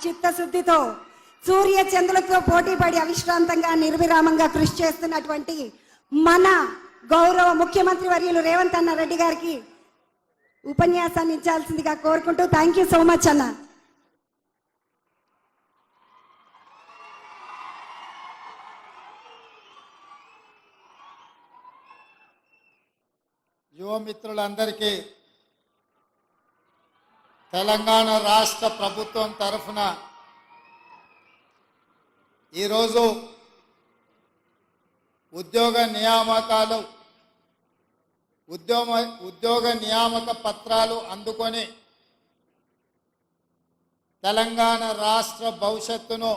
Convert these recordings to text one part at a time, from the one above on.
చిత్తశుద్ధితో సూర్య చంద్రులతో పోటీపడి అవిశ్రాంతంగా నిర్విరామంగా కృషి చేస్తున్నటువంటి మన గౌరవ ముఖ్యమంత్రి వర్యులు రేవంత్ అన్న రెడ్డి గారికి ఉపన్యాసాన్ని ఇచ్చాల్సిందిగా కోరుకుంటూ థ్యాంక్ యూ సో మచ్ అన్న. యువమిత్రులందరికీ తెలంగాణ రాష్ట్ర ప్రభుత్వం తరఫున ఈరోజు ఉద్యోగ నియామకాలు ఉద్యోగ ఉద్యోగ నియామక పత్రాలు అందుకొని తెలంగాణ రాష్ట్ర భవిష్యత్తును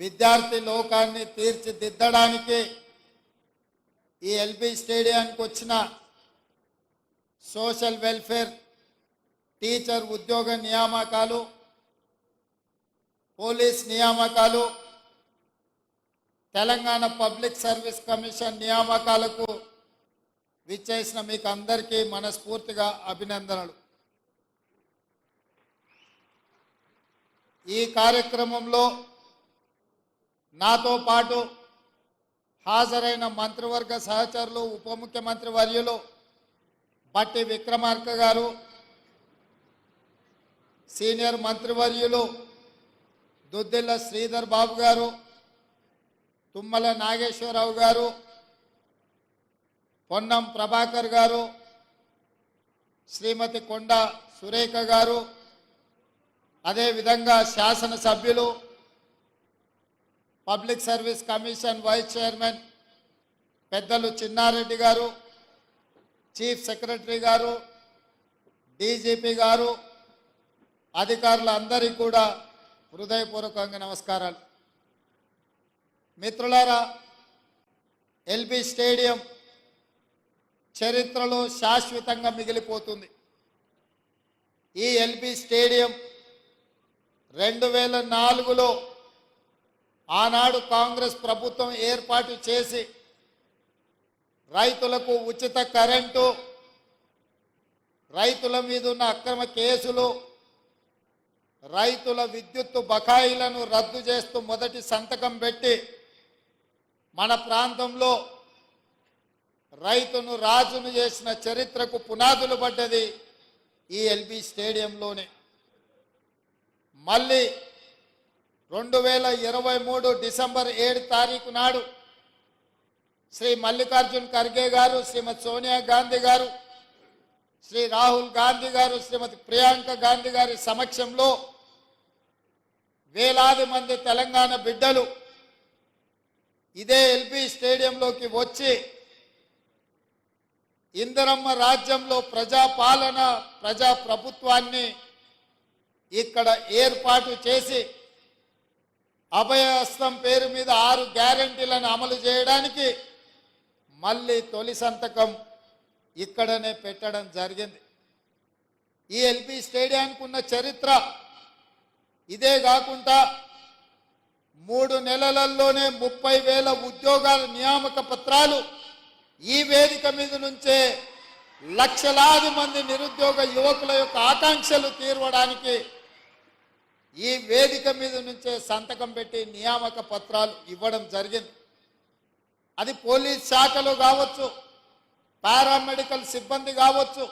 విద్యార్థి లోకాన్ని తీర్చిదిద్దడానికి ఈ ఎల్బీ స్టేడియానికి వచ్చిన సోషల్ వెల్ఫేర్ టీచర్ ఉద్యోగ నియామకాలు పోలీస్ నియామకాలు తెలంగాణ పబ్లిక్ సర్వీస్ కమిషన్ నియామకాలకు విచ్చేసిన మీకు అందరికీ మనస్ఫూర్తిగా అభినందనలు. ఈ కార్యక్రమంలో నాతో పాటు హాజరైన మంత్రివర్గ సహచరులు ఉప ముఖ్యమంత్రి వర్యులు బట్టి విక్రమార్క గారు సీనియర్ మంత్రివర్యులు దుద్దిల్ల శ్రీధర్ బాబు గారు తుమ్మల నాగేశ్వరరావు గారు పొన్నం ప్రభాకర్ గారు శ్రీమతి కొండ సురేఖ గారు అదేవిధంగా శాసనసభ్యులు public service commission vice chairman పెద్దలు చిన్నారెడ్డి గారు చీఫ్ సెక్రటరీ గారు డీజీపీ గారు అధికారులందరికీ కూడా హృదయపూర్వకంగా నమస్కారాలు. మిత్రులారా ఎల్బీ స్టేడియం చరిత్రలో శాశ్వతంగా మిగిలిపోతుంది. ఈ ఎల్బీ స్టేడియం రెండు వేల నాలుగులో ఆనాడు కాంగ్రెస్ ప్రభుత్వం ఏర్పాటు చేసి రైతులకు ఉచిత కరెంటు రైతుల మీద ఉన్న అక్రమ కేసులు రైతుల విద్యుత్తు బకాయిలను రద్దు చేస్తూ మొదటి సంతకం పెట్టి మన ప్రాంతంలో రైతును రాజును చేసిన చరిత్రకు పునాదులు పడ్డది ఈ ఎల్బి స్టేడియంలోనే. మళ్ళీ రెండు వేల ఇరవై మూడు డిసెంబర్ ఏడు తారీఖు నాడు శ్రీ మల్లికార్జున్ ఖర్గే గారు శ్రీమతి సోనియా గాంధీ గారు శ్రీ రాహుల్ గాంధీ గారు శ్రీమతి ప్రియాంక గాంధీ గారి సమక్షంలో వేలాది మంది తెలంగాణ బిడ్డలు ఇదే ఎల్బీ స్టేడియంలోకి వచ్చి ఇందిరమ్మ రాజ్యంలో ప్రజాపాలన ప్రజా ప్రభుత్వాన్ని ఇక్కడ ఏర్పాటు చేసి అభయహస్తం పేరు మీద ఆరు గ్యారంటీలను అమలు చేయడానికి మళ్ళీ తొలి సంతకం ఇక్కడనే పెట్టడం జరిగింది. ఈ ఎల్పి స్టేడియానికి ఉన్న చరిత్ర ఇదే కాకుండా మూడు నెలలలోనే ముప్పై వేల ఉద్యోగాల నియామక పత్రాలు ఈ వేదిక మీద నుంచే లక్షలాది మంది నిరుద్యోగ యువకుల యొక్క ఆకాంక్షలు తీర్వడానికి ఈ వేదిక మీద నుంచే సంతకం పెట్టి నియామక పత్రాలు ఇవ్వడం జరిగింది. అది పోలీస్ శాఖలు కావచ్చు పారామెడికల్ సిబ్బంది కావచ్చు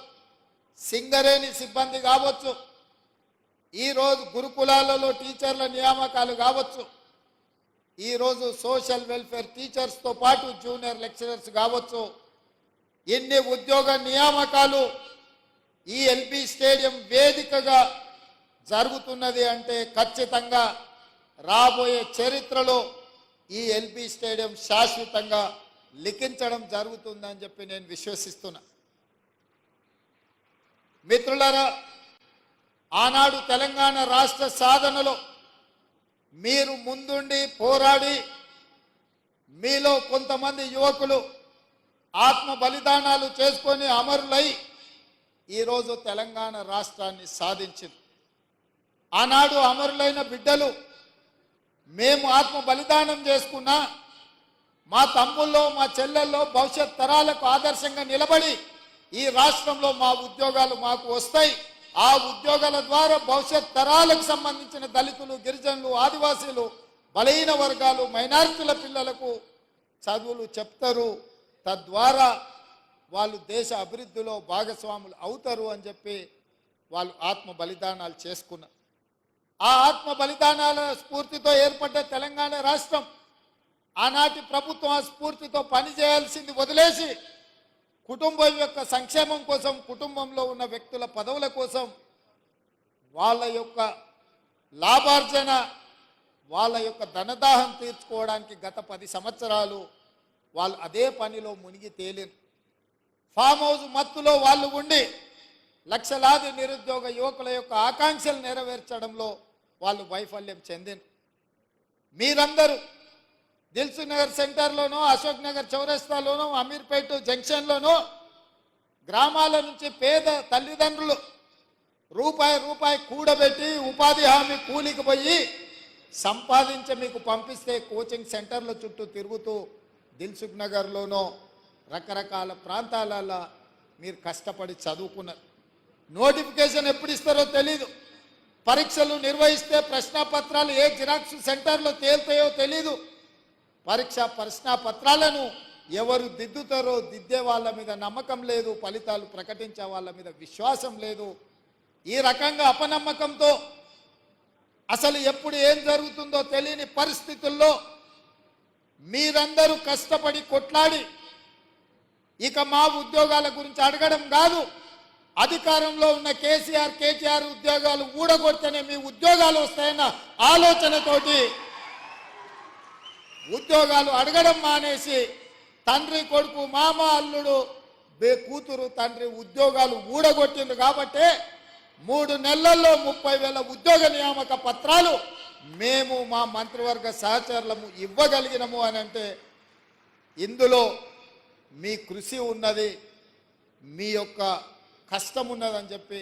సింగరేణి సిబ్బంది కావచ్చు ఈరోజు గురుకులాలలో టీచర్ల నియామకాలు కావచ్చు ఈరోజు సోషల్ వెల్ఫేర్ టీచర్స్తో పాటు జూనియర్ లెక్చరర్స్ కావచ్చు ఎన్ని ఉద్యోగ నియామకాలు ఈ ఎల్పి స్టేడియం వేదికగా జరుగుతున్నది అంటే ఖచ్చితంగా రాబోయే చరిత్రలో ఈ ఎల్బీ స్టేడియం శాశ్వతంగా లిఖించడం జరుగుతుందని చెప్పి నేను విశ్వసిస్తున్నా. మిత్రులారా ఆనాడు తెలంగాణ రాష్ట్ర సాధనలో మీరు ముందుండి పోరాడి మీలో కొంతమంది యువకులు ఆత్మ బలిదానాలు చేసుకొని అమరులై ఈరోజు తెలంగాణ రాష్ట్రాన్ని సాధించింది ఆనాడు అమరులైన బిడ్డలు మేము ఆత్మ బలిదానం చేసుకున్నా మా తమ్ముల్లో మా చెల్లెల్లో భవిష్యత్ తరాలకు ఆదర్శంగా నిలబడి ఈ రాష్ట్రంలో మా ఉద్యోగాలు మాకు వస్తాయి. ఆ ఉద్యోగాల ద్వారా భవిష్యత్ తరాలకు సంబంధించిన దళితులు గిరిజనులు ఆదివాసీలు బలహీన వర్గాలు మైనారిటీల పిల్లలకు చదువులు చెప్తారు. తద్వారా వాళ్ళు దేశ అభివృద్ధిలో భాగస్వాములు అవుతారు అని చెప్పి వాళ్ళు ఆత్మ బలిదానాలు చేసుకున్నారు ఆ ఆత్మ బలిదానాల స్ఫూర్తితో ఏర్పడ్డ తెలంగాణ రాష్ట్రం ఆనాటి ప్రభుత్వం ఆ స్ఫూర్తితో పనిచేయాల్సింది వదిలేసి కుటుంబం యొక్క సంక్షేమం కోసం కుటుంబంలో ఉన్న వ్యక్తుల పదవుల కోసం వాళ్ళ యొక్క లాభార్జన వాళ్ళ యొక్క ధనదాహం తీర్చుకోవడానికి గత పది సంవత్సరాలు వాళ్ళు అదే పనిలో మునిగి తేలిరు ఫామ్ హౌస్ మత్తులో వాళ్ళు ఉండి లక్షలాది నిరుద్యోగ యువకుల యొక్క ఆకాంక్షలు నెరవేర్చడంలో వాళ్ళు వైఫల్యం చెందిన మీరందరూ దిల్సు నగర్ సెంటర్లోనో అశోక్ నగర్ చౌరస్తాలోనో అమీర్పేట జంక్షన్లోనో గ్రామాల నుంచి పేద తల్లిదండ్రులు రూపాయి రూపాయి కూడబెట్టి ఉపాధి హామీ కూలికి పోయి సంపాదించి మీకు పంపిస్తే కోచింగ్ సెంటర్ల చుట్టూ తిరుగుతూ దిల్సుఖ్ నగర్లోనో రకరకాల ప్రాంతాలలో మీరు కష్టపడి చదువుకున్నారు. నోటిఫికేషన్ ఎప్పుడు ఇస్తారో తెలీదు. పరీక్షలు నిర్వహిస్తే ప్రశ్నాపత్రాలు ఏ జిరాక్స్ సెంటర్లో తేలుతాయో తెలీదు. పరీక్ష ప్రశ్నాపత్రాలను ఎవరు దిద్దుతారో దిద్దే వాళ్ళ మీద నమ్మకం లేదు ఫలితాలు ప్రకటించే వాళ్ళ మీద విశ్వాసం లేదు. ఈ రకంగా అపనమ్మకంతో అసలు ఎప్పుడు ఏం జరుగుతుందో తెలియని పరిస్థితుల్లో మీరందరూ కష్టపడి కొట్లాడి ఇక మా ఉద్యోగాల గురించి అడగడం కాదు. అధికారంలో ఉన్న కేసీఆర్ కేటీఆర్ ఉద్యోగాలు ఊడగొడితేనే మీ ఉద్యోగాలు వస్తాయన్న ఆలోచనతోటి ఉద్యోగాలు అడగడం మానేసి తండ్రి కొడుకు మామ అల్లుడు బే కూతురు తండ్రి ఉద్యోగాలు ఊడగొట్టింది కాబట్టి మూడు నెలల్లో ముప్పై వేల ఉద్యోగ నియామక పత్రాలు మేము మా మంత్రివర్గ సహచరులము ఇవ్వగలిగినము అని అంటే ఇందులో మీ కృషి ఉన్నది మీ యొక్క కష్టం ఉన్నదని చెప్పి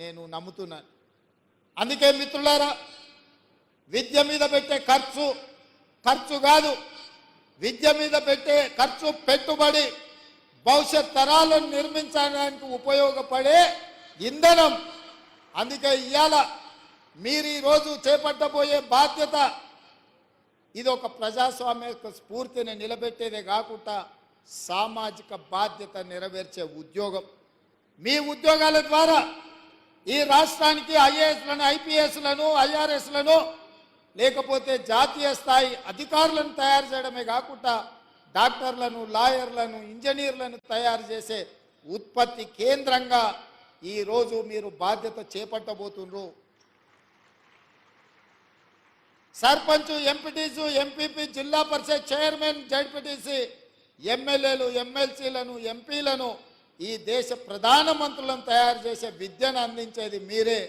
నేను నమ్ముతున్నాను. అందుకే మిత్రులారా విద్య మీద పెట్టే ఖర్చు ఖర్చు కాదు. విద్య మీద పెట్టే ఖర్చు పెట్టుబడి భవిష్యత్ తరాలను నిర్మించడానికి ఉపయోగపడే ఇంధనం. అందుకే ఇవాళ మీరు ఈరోజు చేపట్టబోయే బాధ్యత ఇది ఒక ప్రజాస్వామ్య స్ఫూర్తిని నిలబెట్టేదే కాకుండా సామాజిక బాధ్యత నెరవేర్చే ఉద్యోగం. మీ ఉద్యోగాల ద్వారా ఈ రాష్ట్రానికి ఐఏఎస్లను ఐపీఎస్లను ఐఆర్ఎస్లను లేకపోతే జాతీయ స్థాయి అధికారులను తయారు చేయడమే కాకుండా డాక్టర్లను లాయర్లను ఇంజనీర్లను తయారు చేసే ఉత్పత్తి కేంద్రంగా ఈరోజు మీరు బాధ్యత చేపట్టబోతున్నారు సర్పంచ్ ఎంపీటీసు ఎంపీపీ జిల్లా పరిషత్ చైర్మన్ జడ్పీటీసీ ఎమ్మెల్యేలు ఎమ్మెల్సీలను ఎంపీలను ఈ దేశ ప్రధానమంత్రులను తయారు చేసే విద్యను అందించేది మీరే.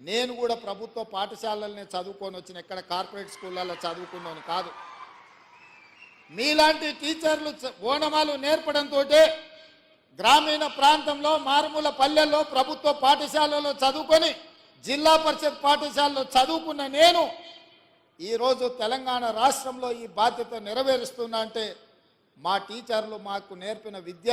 నేను కూడా ప్రభుత్వ పాఠశాలలనే చదువుకొని వచ్చిన ఎక్కడ కార్పొరేట్ స్కూళ్ళల్లో చదువుకున్నాను కాదు. మీలాంటి టీచర్లు ఓనమాలు నేర్పడంతో గ్రామీణ ప్రాంతంలో మారుమూల పల్లెల్లో ప్రభుత్వ పాఠశాలలో చదువుకొని జిల్లా పరిషత్ పాఠశాలలో చదువుకున్న నేను ఈరోజు తెలంగాణ రాష్ట్రంలో ఈ బాధ్యత నెరవేరుస్తున్నా అంటే మా టీచర్లు మాకు నేర్పిన విద్య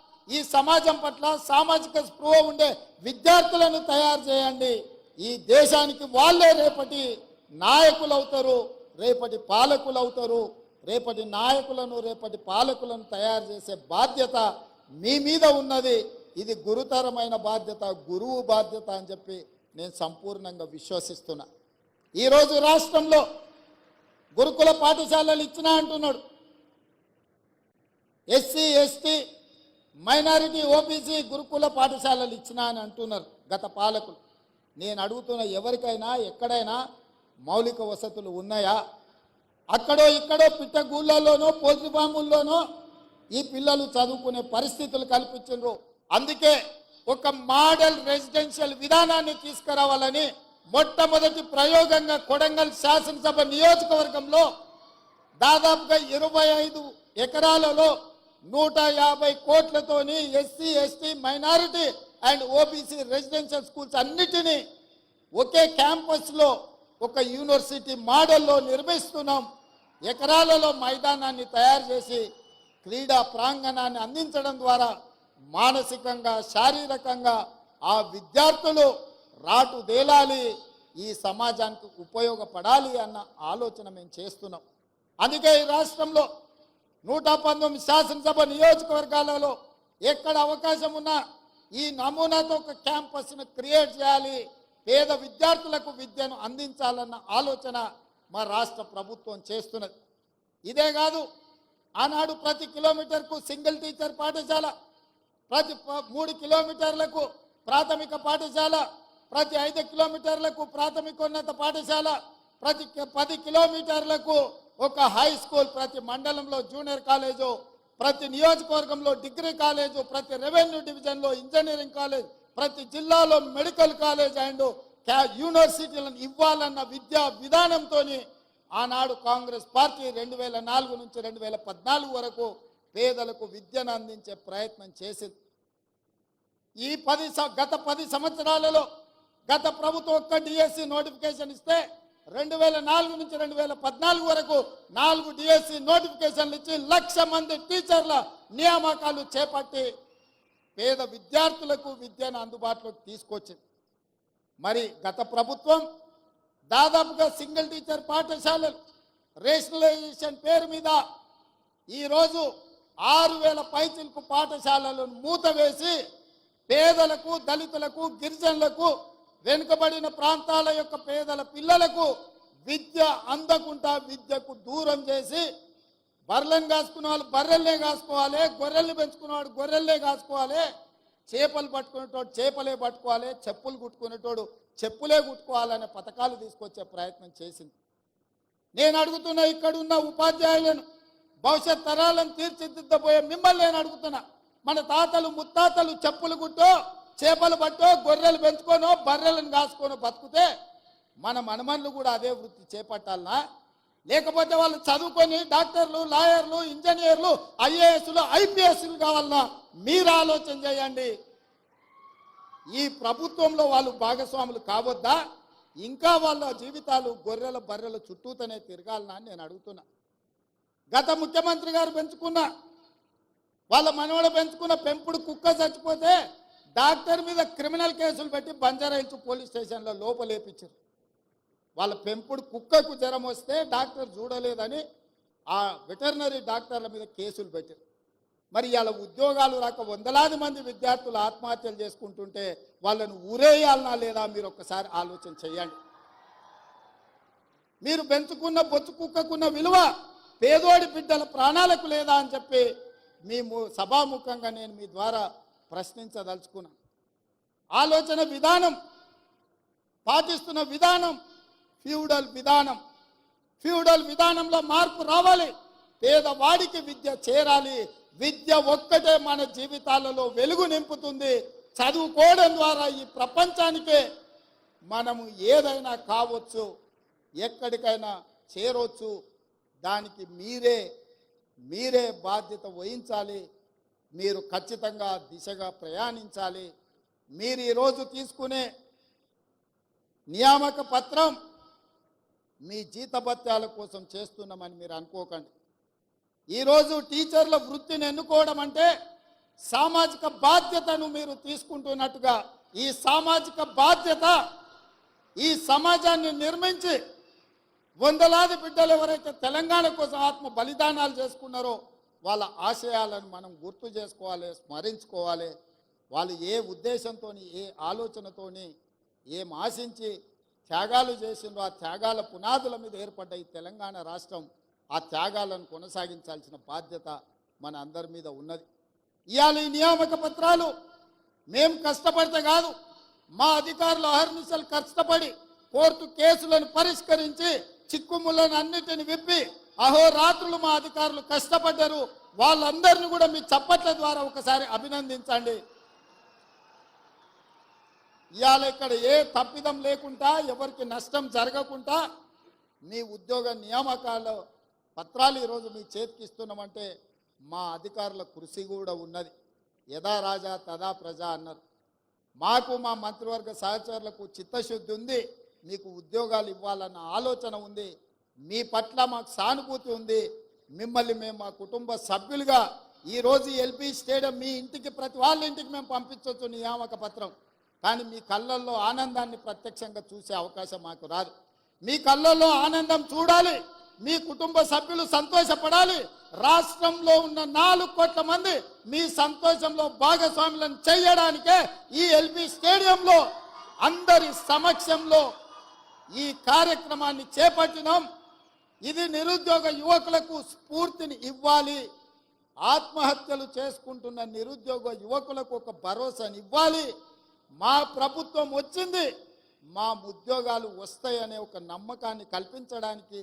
ఈ సమాజం పట్ల సామాజిక స్పృహ ఉండే విద్యార్థులను తయారు చేయండి. ఈ దేశానికి వాళ్ళే రేపటి నాయకులు అవుతారు రేపటి పాలకులు అవుతారు రేపటి నాయకులను రేపటి పాలకులను తయారు చేసే బాధ్యత మీ మీద ఉన్నది. ఇది గురుతరమైన బాధ్యత గురువు బాధ్యత అని చెప్పి నేను సంపూర్ణంగా విశ్వసిస్తున్నా. ఈరోజు రాష్ట్రంలో గురుకుల పాఠశాలలు ఇచ్చినా అంటున్నాడు. ఎస్సీ ఎస్టీ మైనారిటీ ఓబీసీ గురుకుల పాఠశాలలు ఇచ్చినా అని అంటున్నారు గత పాలకులు. నేను అడుగుతున్న ఎవరికైనా ఎక్కడైనా మౌలిక వసతులు ఉన్నాయా? అక్కడో ఇక్కడో పిట్టగూళ్ళలోనో పోల్ట్రీ ఈ పిల్లలు చదువుకునే పరిస్థితులు కల్పించారు అందుకే ఒక మోడల్ రెసిడెన్షియల్ విధానాన్ని తీసుకురావాలని మొట్టమొదటి ప్రయోగంగా కొడంగల్ శాసనసభ నియోజకవర్గంలో దాదాపుగా ఇరవై ఐదు ఎకరాలలో నూట యాభై కోట్లతోని SC ST minority and OBC residential schools అన్నిటినీ ఒకే క్యాంపస్లో ఒక యూనివర్సిటీ మోడల్లో నిర్మిస్తున్నాం. ఎకరాలలో మైదానాన్ని తయారు చేసి క్రీడా ప్రాంగణాన్ని అందించడం ద్వారా మానసికంగా శారీరకంగా ఆ విద్యార్థులు రాటు దేలాలి ఈ సమాజానికి ఉపయోగపడాలి అన్న ఆలోచన మేము చేస్తున్నాం. అందుకే ఈ రాష్ట్రంలో నూట పంతొమ్మిది శాసనసభ నియోజకవర్గాలలో ఎక్కడ అవకాశం ఉన్నా ఈ నమూనాతో ఒక క్యాంపస్ను క్రియేట్ చేయాలి. పేద విద్యార్థులకు విద్యను అందించాలన్న ఆలోచన మా రాష్ట్ర ప్రభుత్వం చేస్తున్నది. ఇదే కాదు ఆనాడు ప్రతి కిలోమీటర్కు సింగిల్ టీచర్ పాఠశాల ప్రతి మూడు కిలోమీటర్లకు ప్రాథమిక పాఠశాల ప్రతి ఐదు కిలోమీటర్లకు ప్రాథమికోన్నత పాఠశాల ప్రతి పది కిలోమీటర్లకు ఒక హై స్కూల్ ప్రతి మండలంలో జూనియర్ కాలేజు ప్రతి నియోజకవర్గంలో డిగ్రీ కాలేజు ప్రతి రెవెన్యూ డివిజన్లో ఇంజనీరింగ్ కాలేజ్ ప్రతి జిల్లాలో మెడికల్ కాలేజ్ అండ్ క్యా- యూనివర్సిటీలను ఇవ్వాలన్న విద్యా విధానంతోని ఆనాడు కాంగ్రెస్ పార్టీ రెండు వేల నాలుగు నుంచి రెండు వేల పద్నాలుగు వరకు పేదలకు విద్యను అందించే ప్రయత్నం చేసింది. ఈ పది గత పది సంవత్సరాలలో గత ప్రభుత్వం ఒక్క డిఎస్సి నోటిఫికేషన్ ఇస్తే రెండు వేల నాలుగు నుంచి రెండు వేల పద్నాలుగు వరకు నాలుగు డిఎస్సి నోటిఫికేషన్లు ఇచ్చి లక్ష మంది టీచర్ల నియామకాలు చేపట్టి పేద విద్యార్థులకు విద్యను అందుబాటులోకి తీసుకొచ్చింది. మరి గత ప్రభుత్వం దాదాపుగా సింగిల్ టీచర్ పాఠశాలలు రేషనలైజేషన్ పేరు మీద ఈరోజు ఆరు వేల పైచిలకు పాఠశాలలను మూతవేసి పేదలకు దళితులకు గిరిజనులకు వెనుకబడిన ప్రాంతాల యొక్క పేదల పిల్లలకు విద్య అందకుండా విద్యకు దూరం చేసి బర్రెలను కాసుకునే వాళ్ళు బర్రెల్నే కాసుకోవాలి గొర్రెల్ని పెంచుకునేవాడు గొర్రెల్నే కాసుకోవాలి చేపలు పట్టుకునేటోడు చేపలే పట్టుకోవాలి చెప్పులు కుట్టుకునేటోడు చెప్పులే కుట్టుకోవాలనే పథకాలు తీసుకొచ్చే ప్రయత్నం చేసింది. నేను అడుగుతున్న ఇక్కడున్న ఉపాధ్యాయులను భవిష్యత్ తరాలను తీర్చిదిద్దబోయే మిమ్మల్ని నేను అడుగుతున్నా. మన తాతలు ముత్తాతలు చెప్పులు కుట్టో చేపలు పట్టో గొర్రెలు పెంచుకోనో బర్రెలను కాసుకోనో బతుకుతే మన మనమన్లు కూడా అదే వృత్తి చేపట్టాలనా? లేకపోతే వాళ్ళు చదువుకొని డాక్టర్లు లాయర్లు ఇంజనీర్లు ఐఏఎస్లు ఐపీఎస్లు కావాలన్నా మీరు ఆలోచన చేయండి. ఈ ప్రభుత్వంలో వాళ్ళు భాగస్వాములు కావద్దా? ఇంకా వాళ్ళ జీవితాలు గొర్రెల బర్రెల చుట్టూతోనే తిరగాలనా అని నేను అడుగుతున్నా. గత ముఖ్యమంత్రి గారు పెంచుకున్న వాళ్ళ మనవడు పెంచుకున్న పెంపుడు కుక్క చచ్చిపోతే డాక్టర్ మీద క్రిమినల్ కేసులు పెట్టి బంజారాయిల్స్ పోలీస్ స్టేషన్లో లోపలేపించారు వాళ్ళ పెంపుడు కుక్కకు జ్వరం వస్తే డాక్టర్ చూడలేదని ఆ వెటర్నరీ డాక్టర్ల మీద కేసులు పెట్టారు. మరి ఇలా ఉద్యోగాలు రాక వందలాది మంది విద్యార్థులు ఆత్మహత్యలు చేసుకుంటుంటే వాళ్ళను ఊరేయాలనా లేదా మీరు ఒక్కసారి ఆలోచన చేయండి. మీరు పెంచుకున్న బొచ్చు కుక్కకున్న విలువ పేదోడి బిడ్డల ప్రాణాలకు లేదా అని చెప్పి మేము సభాముఖంగా నేను మీ ద్వారా ప్రశ్నించదలుచుకున్నాను. ఆలోచన విధానం పాటిస్తున్న విధానం ఫ్యూడల్ విధానం. ఫ్యూడల్ విధానంలో మార్పు రావాలి. పేదవాడికి విద్య చేరాలి. విద్య ఒక్కటే మన జీవితాలలో వెలుగు నింపుతుంది. చదువుకోవడం ద్వారా ఈ ప్రపంచానికే మనము ఏదైనా కావచ్చు ఎక్కడికైనా చేరొచ్చు. దానికి మీరే మీరే బాధ్యత వహించాలి. మీరు ఖచ్చితంగా దిశగా ప్రయాణించాలి. మీరు ఈరోజు తీసుకునే నియామక పత్రం మీ జీతభత్యాల కోసం చేస్తున్నామని మీరు అనుకోకండి. ఈరోజు టీచర్ల వృత్తిని ఎన్నుకోవడం అంటే సామాజిక బాధ్యతను మీరు తీసుకుంటున్నట్టుగా ఈ సామాజిక బాధ్యత ఈ సమాజాన్ని నిర్మించి వందలాది బిడ్డలు ఎవరైతే తెలంగాణ కోసం ఆత్మ బలిదానాలు చేసుకున్నారో వాళ్ళ ఆశయాలను మనం గుర్తు చేసుకోవాలి స్మరించుకోవాలి. వాళ్ళు ఏ ఉద్దేశంతో ఏ ఆలోచనతోని ఏం ఆశించి త్యాగాలు చేసిండ్రో ఆ త్యాగాల పునాదుల మీద ఏర్పడ్డ ఈ తెలంగాణ రాష్ట్రం ఆ త్యాగాలను కొనసాగించాల్సిన బాధ్యత మన అందరి మీద ఉన్నది. ఇవాళ ఈ నియామక పత్రాలు మేం కష్టపడితే కాదు మా అధికారులు అహర్నిశలు కష్టపడి కోర్టు కేసులను పరిష్కరించి చిక్కుములను అన్నిటిని విప్పి అహోరాత్రులు మా అధికారులు కష్టపడ్డారు. వాళ్ళందరినీ కూడా మీ చప్పట్ల ద్వారా ఒకసారి అభినందించండి. ఇవాళ ఇక్కడ ఏ తప్పిదం లేకుండా ఎవరికి నష్టం జరగకుండా మీ ఉద్యోగ నియామకాల పత్రాలు ఈరోజు మీ చేతికి ఇస్తున్నామంటే మా అధికారుల కృషి కూడా ఉన్నది. యథా రాజా తదా ప్రజ అన్నారు. మాకు మా మంత్రివర్గ సహచరులకు చిత్తశుద్ధి ఉంది. మీకు ఉద్యోగాలు ఇవ్వాలన్న ఆలోచన ఉంది. మీ పట్ల మాకు సానుభూతి ఉంది. మిమ్మల్ని మేము మా కుటుంబ సభ్యులుగా ఈరోజు ఎల్పి స్టేడియం మీ ఇంటికి ప్రతి వాళ్ళ ఇంటికి మేము పంపించవచ్చు నియామక పత్రం. కానీ మీ కళ్ళల్లో ఆనందాన్ని ప్రత్యక్షంగా చూసే అవకాశం మాకు రాదు. మీ కళ్ళల్లో ఆనందం చూడాలి. మీ కుటుంబ సభ్యులు సంతోషపడాలి. రాష్ట్రంలో ఉన్న నాలుగు కోట్ల మంది మీ సంతోషంలో భాగస్వాములను చేయడానికే ఈ ఎల్పి స్టేడియంలో అందరి సమక్షంలో ఈ కార్యక్రమాన్ని చేపట్టినాం. ఇది నిరుద్యోగ యువకులకు స్ఫూర్తిని ఇవ్వాలి. ఆత్మహత్యలు చేసుకుంటున్న నిరుద్యోగ యువకులకు ఒక భరోసాని ఇవ్వాలి. మా ప్రభుత్వం వచ్చింది. మా ఉద్యోగాలు వస్తాయనే ఒక నమ్మకాన్ని కల్పించడానికి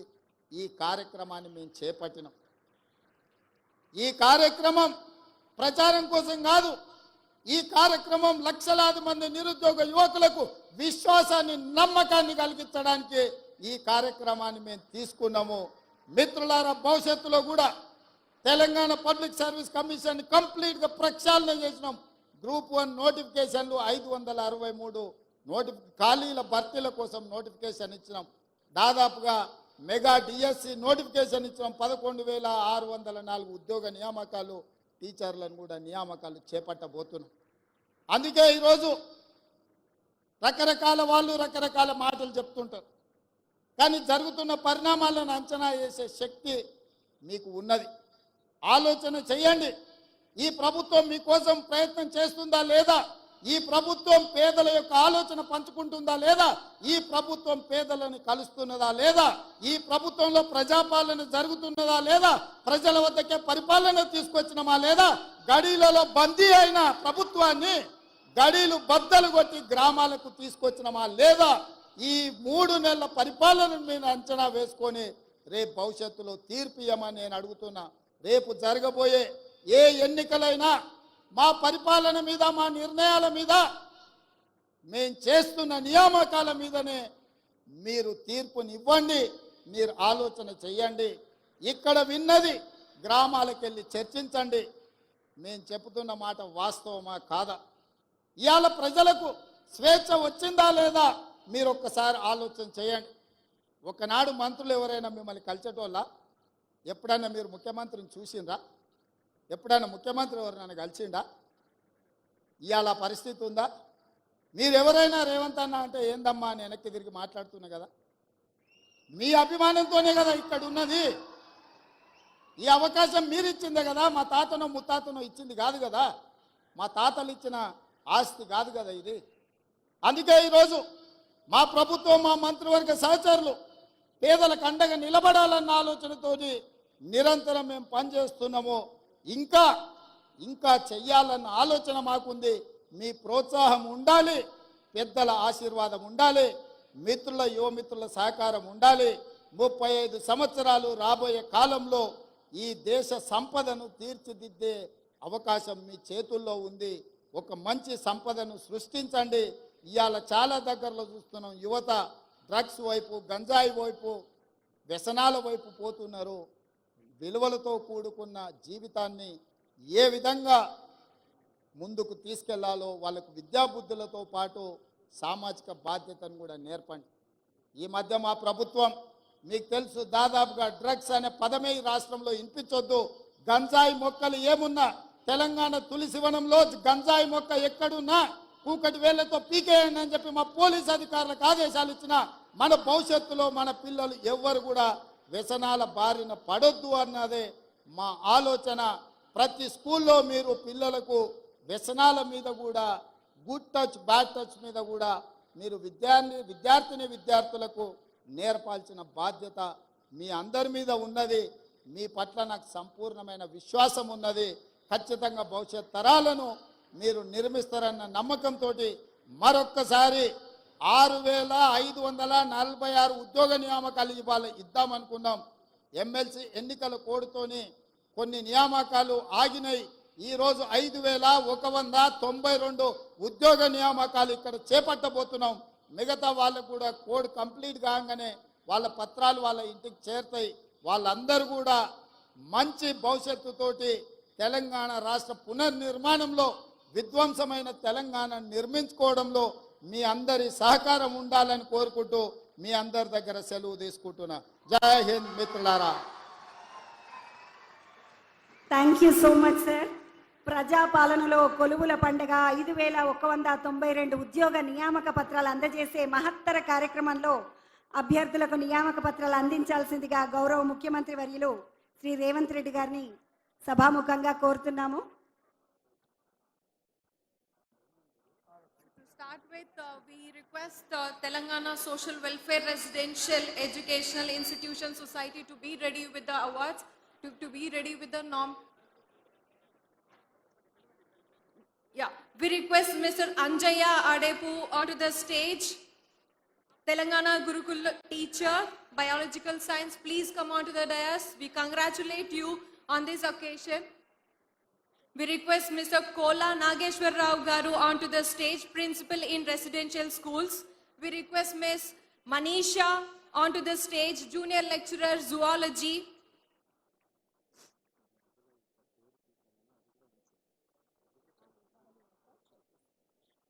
ఈ కార్యక్రమాన్ని మేము చేపట్టినాం. ఈ కార్యక్రమం ప్రచారం కోసం కాదు ఈ కార్యక్రమం లక్షలాది మంది నిరుద్యోగ యువకులకు విశ్వాసాన్ని నమ్మకాన్ని కలిగించడానికి ఈ కార్యక్రమాన్ని మేము తీసుకున్నాము. మిత్రులారా భవిష్యత్తులో కూడా తెలంగాణ పబ్లిక్ సర్వీస్ కమిషన్ కంప్లీట్గా ప్రక్షాళన చేసినాం. గ్రూప్ వన్ నోటిఫికేషన్లు ఐదు వందల అరవై మూడు నోటిఫి ఖాళీల భర్తీల కోసం నోటిఫికేషన్ ఇచ్చినాం. దాదాపుగా మెగా డిఎస్సి నోటిఫికేషన్ ఇచ్చినాం. పదకొండు వేల ఆరు వందల నాలుగు ఉద్యోగ నియామకాలు టీచర్లను కూడా నియామకాలు చేపట్టబోతున్నాం. అందుకే ఈరోజు రకరకాల వాళ్ళు రకరకాల మాటలు చెప్తుంటారు. కానీ జరుగుతున్న పరిణామాలను అంచనా వేసే శక్తి మీకు ఉన్నది. ఆలోచన చేయండి. ఈ ప్రభుత్వం మీకోసం ప్రయత్నం చేస్తుందా లేదా? ఈ ప్రభుత్వం పేదల యొక్క ఆలోచన పంచుకుంటుందా లేదా? ఈ ప్రభుత్వం పేదలను కలుస్తున్నదా లేదా? ఈ ప్రభుత్వంలో ప్రజాపాలన జరుగుతున్నదా లేదా? ప్రజల వద్దకే పరిపాలన తీసుకొచ్చినమా లేదా? గడీలలో బందీ అయిన ప్రభుత్వాన్ని గడీలు బద్దలు కొట్టి గ్రామాలకు తీసుకొచ్చినమా లేదా? ఈ మూడు నెలల పరిపాలన మీద అంచనా వేసుకొని రేపు భవిష్యత్తులో తీర్పు ఇవ్వమని నేను అడుగుతున్నా. రేపు జరగబోయే ఏ ఎన్నికలైనా మా పరిపాలన మీద మా నిర్ణయాల మీద మేం చేస్తున్న నియామకాల మీదనే మీరు తీర్పునివ్వండి మీరు ఆలోచన చెయ్యండి. ఇక్కడ విన్నది గ్రామాలకు వెళ్ళి చర్చించండి. మేము చెబుతున్న మాట వాస్తవమా కాదా? ఇవాళ ప్రజలకు స్వేచ్ఛ వచ్చిందా లేదా? మీరు ఒక్కసారి ఆలోచన చేయండి. ఒకనాడు మంత్రులు ఎవరైనా మిమ్మల్ని కలిసేటోళ్ళ? ఎప్పుడైనా మీరు ముఖ్యమంత్రిని చూసిండ్రా? ఎప్పుడైనా ముఖ్యమంత్రి ఎవరైనా కలిసిండా? ఇవాళ పరిస్థితి ఉందా? మీరెవరైనా రేవంత్ అన్న అంటే ఏందమ్మా అని వెనక్కి తిరిగి మాట్లాడుతున్నా కదా? మీ అభిమానంతోనే కదా ఇక్కడ ఉన్నది. ఈ అవకాశం మీరు ఇచ్చిందే కదా మా తాతనో ముత్తాతనో ఇచ్చింది కాదు కదా? మా తాతలు ఇచ్చిన ఆస్తి కాదు కదా ఇది. అందుకే ఈరోజు మా ప్రభుత్వం మా మంత్రివర్గ సహచరులు పేదలకు అండగా నిలబడాలన్న ఆలోచనతో నిరంతరం మేము పనిచేస్తున్నాము. ఇంకా ఇంకా చెయ్యాలన్న ఆలోచన మాకుంది. మీ ప్రోత్సాహం ఉండాలి పెద్దల ఆశీర్వాదం ఉండాలి మిత్రుల యువమిత్రుల సహకారం ఉండాలి. ముప్పై ఐదు సంవత్సరాలు రాబోయే కాలంలో ఈ దేశ సంపదను తీర్చిదిద్దే అవకాశం మీ చేతుల్లో ఉంది. ఒక మంచి సంపదను సృష్టించండి. ఇవాళ చాలా దగ్గరలో చూస్తున్నాం యువత డ్రగ్స్ వైపు గంజాయి వైపు వ్యసనాల వైపు పోతున్నారు. విలువలతో కూడుకున్న జీవితాన్ని ఏ విధంగా ముందుకు తీసుకెళ్ళాలో వాళ్ళకు విద్యాబుద్ధులతో పాటు సామాజిక బాధ్యతను కూడా నేర్పండి. ఈ మధ్య మా ప్రభుత్వం మీకు తెలుసు దాదాపుగా డ్రగ్స్ అనే పదమే ఈ రాష్ట్రంలో వినిపించొద్దు. గంజాయి మొక్కలు ఏమున్నా? తెలంగాణ తులసివనంలో గంజాయి మొక్క ఎక్కడున్నా? కూకటి వేళ్ళతో పీకేయండి అని చెప్పి మా పోలీస్ అధికారులకు ఆదేశాలు ఇచ్చిన మన భవిష్యత్తులో మన పిల్లలు ఎవ్వరు కూడా వ్యసనాల బారిన పడొద్దు అన్నదే మా ఆలోచన. ప్రతి స్కూల్లో మీరు పిల్లలకు వ్యసనాల మీద కూడా గుడ్ టచ్ బ్యాడ్ టచ్ మీద కూడా మీరు విద్యార్థి విద్యార్థిని విద్యార్థులకు నేర్పాల్సిన బాధ్యత మీ అందరి మీద ఉన్నది. మీ పట్ల నాకు సంపూర్ణమైన విశ్వాసం ఉన్నది. ఖచ్చితంగా భవిష్యత్ తరాలను మీరు నిర్మిస్తారన్న నమ్మకంతో మరొక్కసారి ఆరు వేల ఐదు వందల నలభై ఆరు ఉద్యోగ నియామకాలు ఇవ్వాలి ఇద్దామనుకున్నాం ఎమ్మెల్సీ ఎన్నికల కోడ్తోని కొన్ని నియామకాలు ఆగినాయి. ఈరోజు ఐదు వేల ఒక వంద తొంభై రెండు ఉద్యోగ నియామకాలు ఇక్కడ చేపట్టబోతున్నాం. మిగతా వాళ్ళకు కూడా కోడ్ కంప్లీట్ కాగానే వాళ్ళ పత్రాలు వాళ్ళ ఇంటికి చేరుతాయి. వాళ్ళందరూ కూడా మంచి భవిష్యత్తుతోటి తెలంగాణ రాష్ట్ర పునర్నిర్మాణంలో విధ్వంసమైన తెలంగాణ నిర్మించుకోవడంలో మీ అందరి సహకారం ఉండాలని కోరుకుంటూ మీ అందరి దగ్గర సెలవు తీసుకుంటున్నా. జై హింద్ మిత్రులారా. Thank you so much sir ప్రజాపాలనలో కొలువుల పండుగ ఐదు వేల ఒక వంద తొంభై రెండు ఉద్యోగ నియామక పత్రాలు అందజేసే మహత్తర కార్యక్రమంలో అభ్యర్థులకు నియామక పత్రాలు అందించాల్సిందిగా గౌరవ ముఖ్యమంత్రి వర్యులు శ్రీ రేవంత్ రెడ్డి గారిని సభాముఖంగా కోరుతున్నాము. With, uh, we request uh, Telangana Social Welfare Residential Educational Institution Society to be ready with the awards, to, to be ready with the norm. Yeah, we request Mr. Anjaya Adepu onto the stage. Telangana Gurukul teacher, biological science, please come onto the dais. We congratulate you on this occasion. We request Mr. Kola Nageshwar Rao Garu onto the stage, principal in residential schools. We request Ms. Manisha onto the stage, junior lecturer zoology.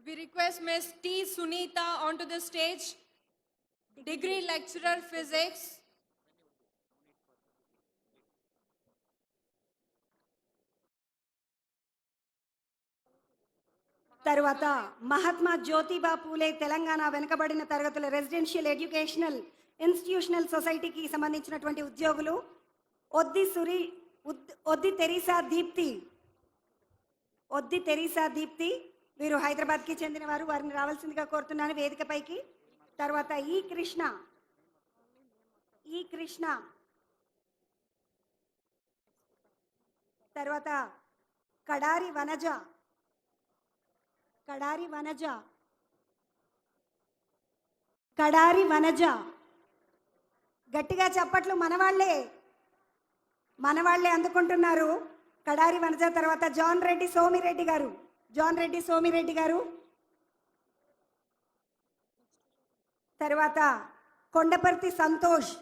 We request Ms. T. Sunita onto the stage, degree lecturer physics. తరువాత మహాత్మా జ్యోతిబా పూలే తెలంగాణ వెనుకబడిన తరగతుల residential educational institutional సొసైటీకి సంబంధించినటువంటి ఉద్యోగులు Oddi Suri Oddi Teresa Deepti. Oddi Teresa Deepti వీరు హైదరాబాద్కి చెందినవారు వారిని రావాల్సిందిగా కోరుతున్నాను వేదికపైకి. తర్వాత ఈ కృష్ణ. ఈ కృష్ణ. తర్వాత కడారి వనజ. కడారి వనజ. కడారి వనజ. గట్టిగా చప్పట్లు మనవాళ్ళే. మనవాళ్ళే అందుకుంటున్నారు. కడారి వనజ తర్వాత జాన్ రెడ్డి సోమిరెడ్డి గారు. జాన్ రెడ్డి సోమిరెడ్డి గారు. తర్వాత కొండపర్తి సంతోష్.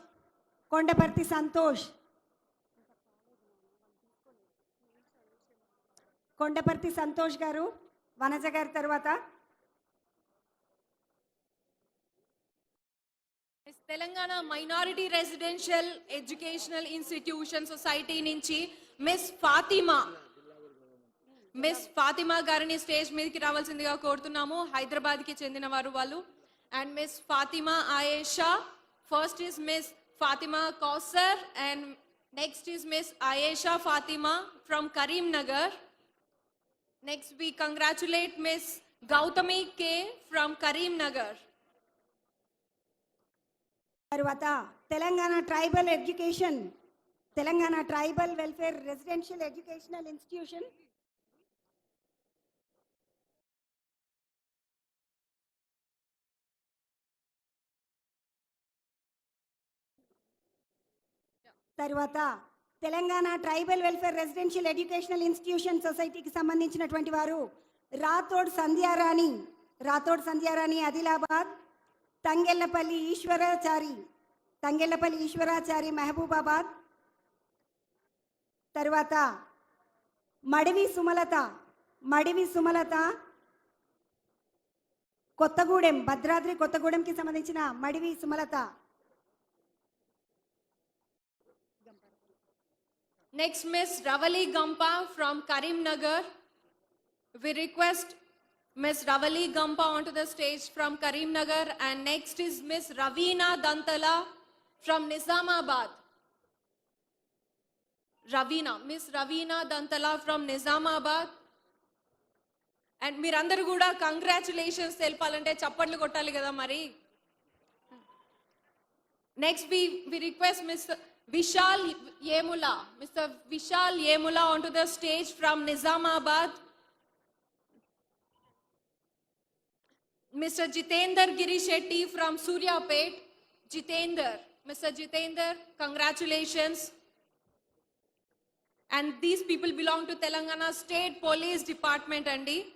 కొండపర్తి సంతోష్. కొండపర్తి సంతోష్ గారు. వనజ గారి తర్వాత? Telangana minority residential educational institution society నుంచి మిస్ ఫాతిమా మిస్ ఫాతిమా గారిని స్టేజ్ మీదకి రావాల్సిందిగా కోరుతున్నాము. హైదరాబాద్కి చెందిన వారు వాళ్ళు. And miss Fatima Ayesha first is miss Fatima Kausar and next is miss Ayesha Fatima from Karimnagar Nagar next we congratulate miss Gautami K from Karimnagar తర్వాత Telangana tribal education Telangana tribal welfare residential educational institution. తర్వాత Telangana tribal welfare residential educational institution సొసైటీకి సంబంధించినటువంటి వారు రాథోడ్ సంధ్యారాణి రాథోడ్ సంధ్యారాణి ఆదిలాబాద్ తంగెల్లపల్లి ఈశ్వరాచారి తంగెల్లపల్లి ఈశ్వరాచారి మహబూబాబాద్ తర్వాత మడివి సుమలత మడివి సుమలత కొత్తగూడెం భద్రాద్రి కొత్తగూడెంకి సంబంధించిన Madivi Sumalatha. Next, Miss Ravali Gampa from Karimnagar. We request Miss Ravali Gampa onto the stage from Karimnagar. And next is Miss Ravina Dantala from Nizamabad. Ravina, Miss Ravina Dantala from Nizamabad. And మీరందరూ కూడా congratulations తెలపాలంటే చప్పట్లు కొట్టాలి కదా మరి next we we request mister Vishal Yemula, Mr. Vishal Yemula onto the stage from Nizamabad. Mr. Jitender Giri Shetty from Suryapet. Jitender, Mr. Jitender, congratulations. And these people belong to Telangana State Police Department, Andy.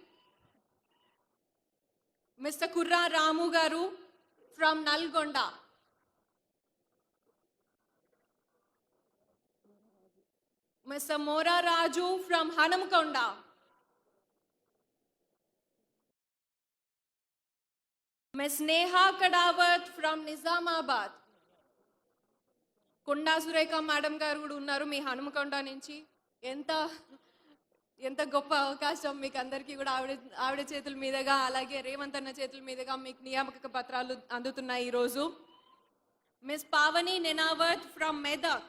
Mr. Kurra Ramugaru from Nalgonda. Mr. Mora Raju Raju from Ms. Neha Neha Kadavath Nizamabad. Nizamabad Konda Surekha madam గారు కూడా ఉన్నారు మీ హనుమకొండ నుంచి ఎంత ఎంత గొప్ప అవకాశం మీకు అందరికీ కూడా ఆవిడ ఆవిడ చేతుల మీదుగా అలాగే రేవంత్ అన్న చేతుల మీదుగా మీకు నియామక పత్రాలు అందుతున్నాయి ఈరోజు మిస్ పావని నెనావత్ ఫ్రమ్ మెదక్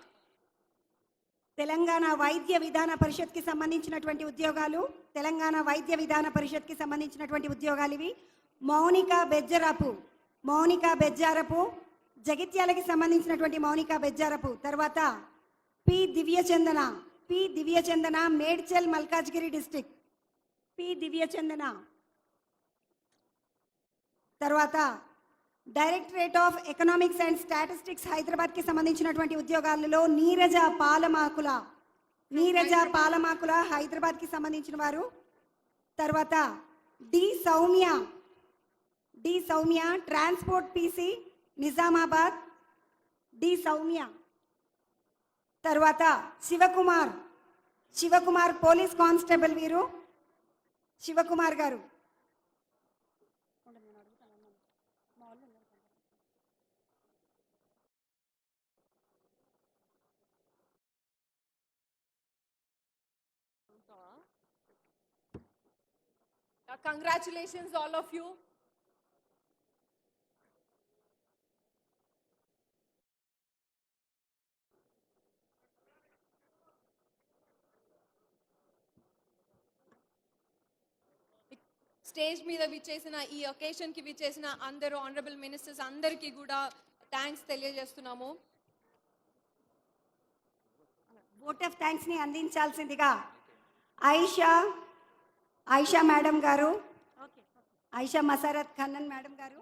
తెలంగాణ వైద్య విధాన పరిషత్కి సంబంధించినటువంటి ఉద్యోగాలు తెలంగాణ వైద్య విధాన పరిషత్కి సంబంధించినటువంటి ఉద్యోగాలు ఇవి. మౌనిక బెజ్జరపు మౌనిక బెజ్జారపు జగిత్యాలకి సంబంధించినటువంటి మౌనిక బెజ్జారపు. తర్వాత P Divyachandana P Divyachandana Medchal Malkajgiri district P Divyachandana. తర్వాత directorate of economics and statistics హైదరాబాద్కి సంబంధించినటువంటి ఉద్యోగాలలో నీరజ పాలమాకుల నీరజ పాలమాకుల హైదరాబాద్కి సంబంధించిన వారు. తర్వాత D Soumya D Soumya transport PC Nizamabad D Soumya. తర్వాత శివకుమార్ శివకుమార్ పోలీస్ కానిస్టేబుల్ వీరు శివకుమార్ గారు. Congratulations all of you stage మీద విచ్చేసిన ఈ ఒకేషన్కి విచ్చేసిన అందరూ ఆనరబుల్ మినిస్టర్స్ అందరికీ కూడా థ్యాంక్స్ తెలియజేస్తున్నాము. ఓట్ ఆఫ్ థ్యాంక్స్ని అందించాల్సిందిగా ఐషా ఐషా మేడం గారు ఐషా మసారత్ ఖన్నన్ మేడం గారు.